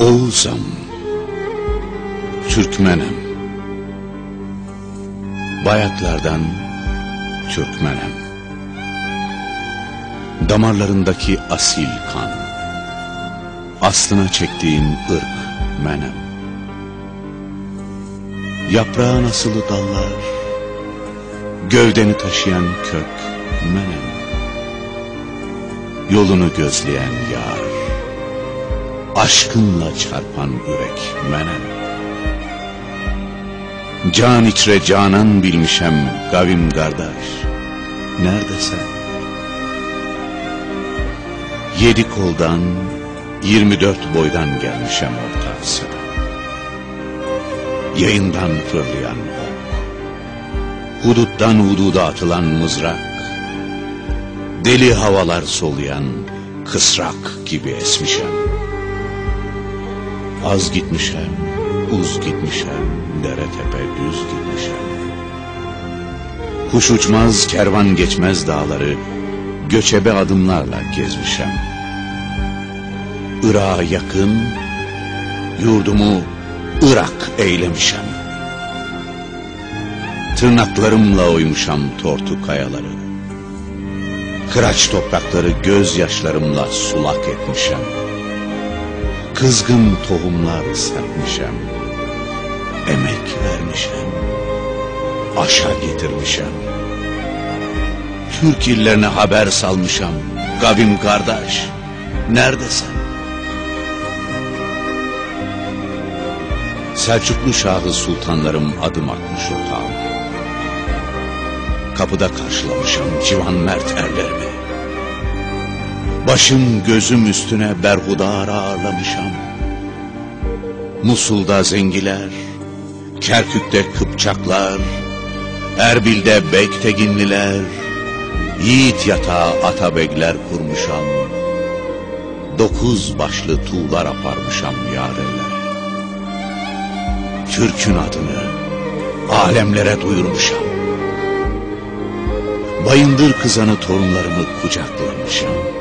Oğuz'um, Türkmenim. Bayatlardan Türkmenim. Damarlarındaki asil kan, aslına çektiğin ırk menem. Yaprağın asılı dallar, gövdeni taşıyan kök menem. Yolunu gözleyen yar, aşkınla çarpan yürek menem. Can içre canan bilmişem gavim kardeş, nerede sen? Yedi koldan, yirmi dört boydan gelmişem orta Asya'da. Yayından fırlayan ok, huduttan hududa atılan mızrak, deli havalar soluyan kısrak gibi esmişem. Az gitmişem, uz gitmişem, dere tepe düz gitmişem. Kuş uçmaz, kervan geçmez dağları, göçebe adımlarla gezmişem. Irak'a yakın, yurdumu Irak eylemişem. Tırnaklarımla oymuşam tortu kayaları. Kıraç toprakları gözyaşlarımla sulak etmişem. Kızgın tohumlar serpmişem. Emek vermişem. Aşa getirmişem. Türk illerine haber salmışam. Gavim kardeş, neredesin? Selçuklu Şahı sultanlarım adım atmış otağım. Kapıda karşılamışım civan mert erlerimi. Başım gözüm üstüne berhudar ağırlamışam. Musul'da zengiler, Kerkük'te Kıpçaklar, Erbil'de Bekteginliler, Yiğit yatağı atabegler kurmuşam. Dokuz başlı tuğlar aparmışam yareler. Türk'ün adını alemlere duyurmuşam. Bayındır kızanı torunlarımı kucaklamışam.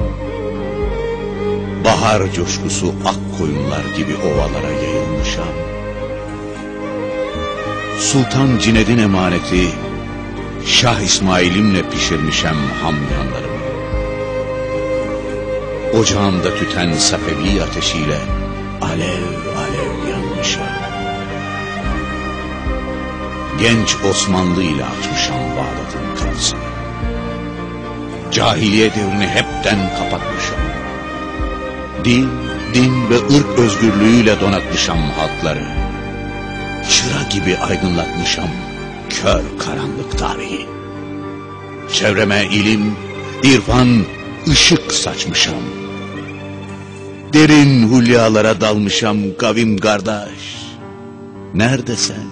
Bahar coşkusu ak koyunlar gibi ovalara yayılmışam. Sultan Cined'in emaneti Şah İsmail'imle pişirmişem hamyanlarımı. Ocağımda tüten Safevi ateşiyle alev alev yanmışam. Genç Osmanlı ile açmışam Bağdat'ın kapısını. Cahiliye devrini hepten kapatmışam. Din, din ve ırk özgürlüğüyle donatmışam halkları. Çıra gibi aydınlatmışam kör karanlık tarihi. Çevreme ilim, irfan, ışık saçmışam. Derin hulyalara dalmışam kavim kardeş. Nerede sen?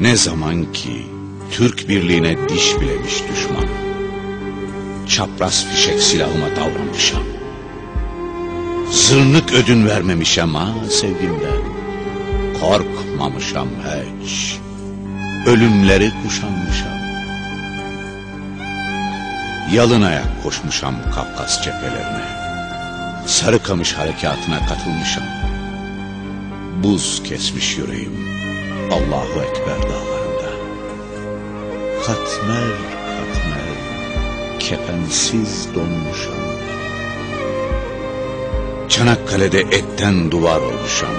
Ne zaman ki Türk birliğine diş bilemiş düşman. Çapraz fişek silahıma davranmışam. Zırnık ödün vermemişem ha sevgimden. Korkmamışam hiç. Ölümleri kuşanmışam. Yalın ayak koşmuşam Kafkas cephelerine. Sarıkamış harekatına katılmışam. Buz kesmiş yüreğim Allahu Ekber dağlarında. Katmer kefensiz donmuşam. Çanakkale'de etten duvar olmuşam.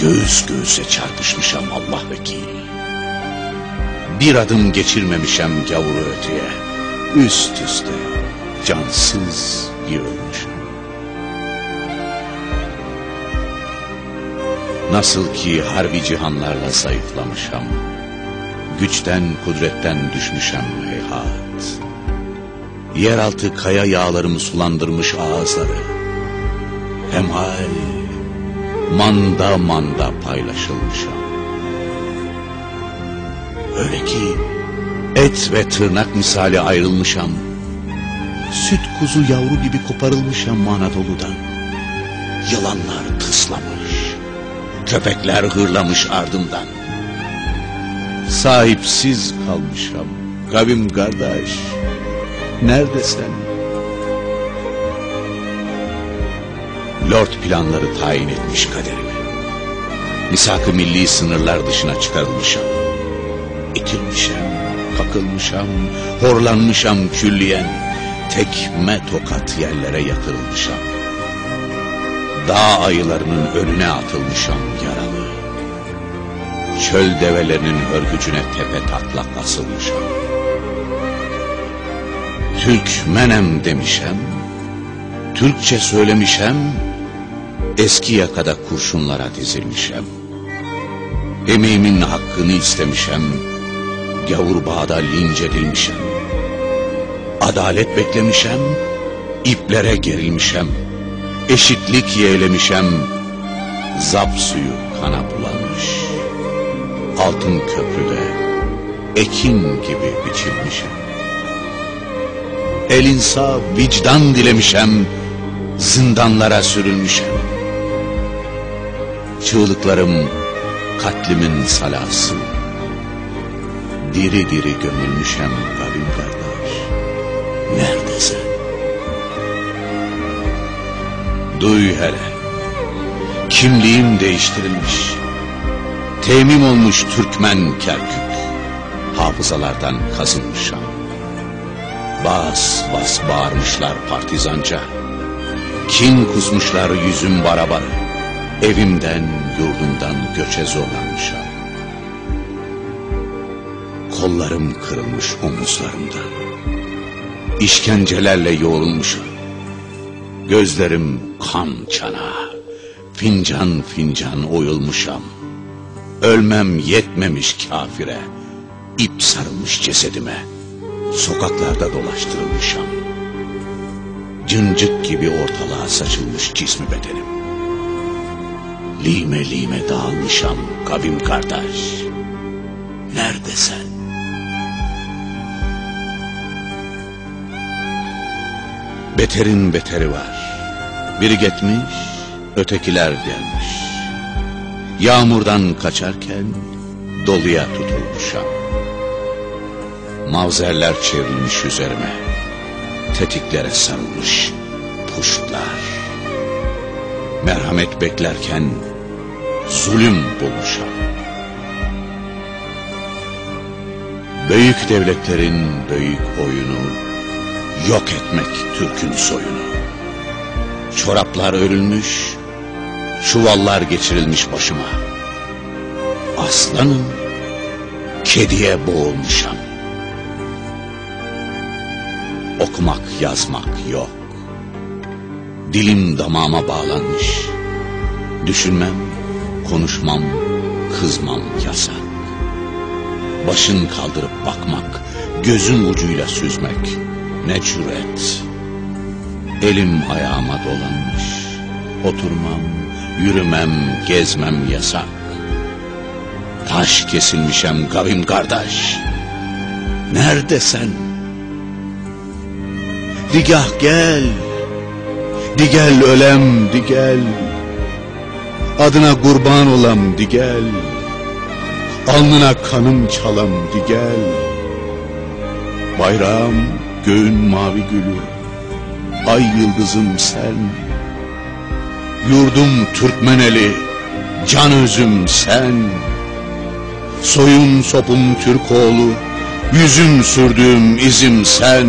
Göğüs göğüse çarpışmışam Allah vekil. Bir adım geçirmemişem gavuru öteye. Üst üste cansız yığılmışım. Nasıl ki harbi cihanlarla zayıflamışam. Güçten kudretten düşmüşem heyhat. Yeraltı kaya yağlarımı sulandırmış ağızları. Hemhal manda manda paylaşılmışam. Öyle ki et ve tırnak misali ayrılmışam. Süt kuzu yavru gibi koparılmışam Anadolu'dan. Yılanlar tıslamış, köpekler hırlamış ardımdan. Sahipsiz kalmışam, kavim kardeş, neredesin? Lord planları tayin etmiş kaderimi. Misak-ı milli sınırlar dışına çıkarılmışam. İtilmişem, kakılmışam, horlanmışam külliyen. Tekme tokat yerlere yatırılmışam. Dağ ayılarının önüne atılmışam yaralı. Çöl develerinin hörgücüne tepe taklak asılmışam. Türkmenem demişem, Türkçe söylemişem, eski yakada kurşunlara dizilmişem. Emeğimin hakkını istemişem, gavur bağda linç edilmişem. Adalet beklemişem, iplere gerilmişem. Eşitlik yeğlemişem, zap suyu kana bulanmış. Altın köprüde ekin gibi biçilmişem. El insaf, vicdan dilemişem, zindanlara sürülmüşem. Çığlıklarım katlimin salası. Diri diri gömülmüşem kavim kardeş. Neredesin? Duy hele. Kimliğim değiştirilmiş. Temim olmuş Türkmen Kerkük. Hafızalardan kazınmışam. Bas bas bağırmışlar partizanca. Kin kusmuşlar yüzüm barabarı. Evimden, yurdumdan göçe zorlanmışam. Kollarım kırılmış omuzlarımda. İşkencelerle yoğrulmuşum. Gözlerim kan çana, fincan fincan oyulmuşam. Ölmem yetmemiş kafire, ip sarılmış cesedime. Sokaklarda dolaştırılmışam. Cıncık gibi ortalığa saçılmış cismi bedenim. Lime lime dağılmışam kavim kardeş. Nerede sen? Beterin beteri var. Biri gitmiş, ötekiler gelmiş. Yağmurdan kaçarken doluya tutulmuşam. Mavzerler çevrilmiş üzerime. Tetiklere sarılmış puştlar. Merhamet beklerken zulüm bulmuşam. Büyük devletlerin büyük oyunu yok etmek Türk'ün soyunu. Çoraplar örülmüş, çuvallar geçirilmiş başıma. Aslanım, kediye boğulmuşam. Okumak, yazmak yok. Dilim damağıma bağlanmış. Düşünmem, konuşmam, kızmam yasak. Başın kaldırıp bakmak, gözün ucuyla süzmek ne cüret. Elim ayağıma dolanmış. Oturmam, yürümem, gezmem yasak. Taş kesilmişem kavim kardeş. Nerede sen? Digah gel. Digel ölem digel. Adına kurban olam digel. Alnına kanım çalam digel. Bayrağım göğün mavi gülü. Ay yıldızım sen. Yurdum Türkmeneli, can özüm sen. Soyum sopum Türkoğlu, yüzüm sürdüğüm izim sen.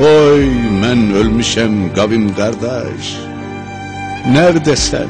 Oy men ölmüşem kavim kardeş. Nerede sen?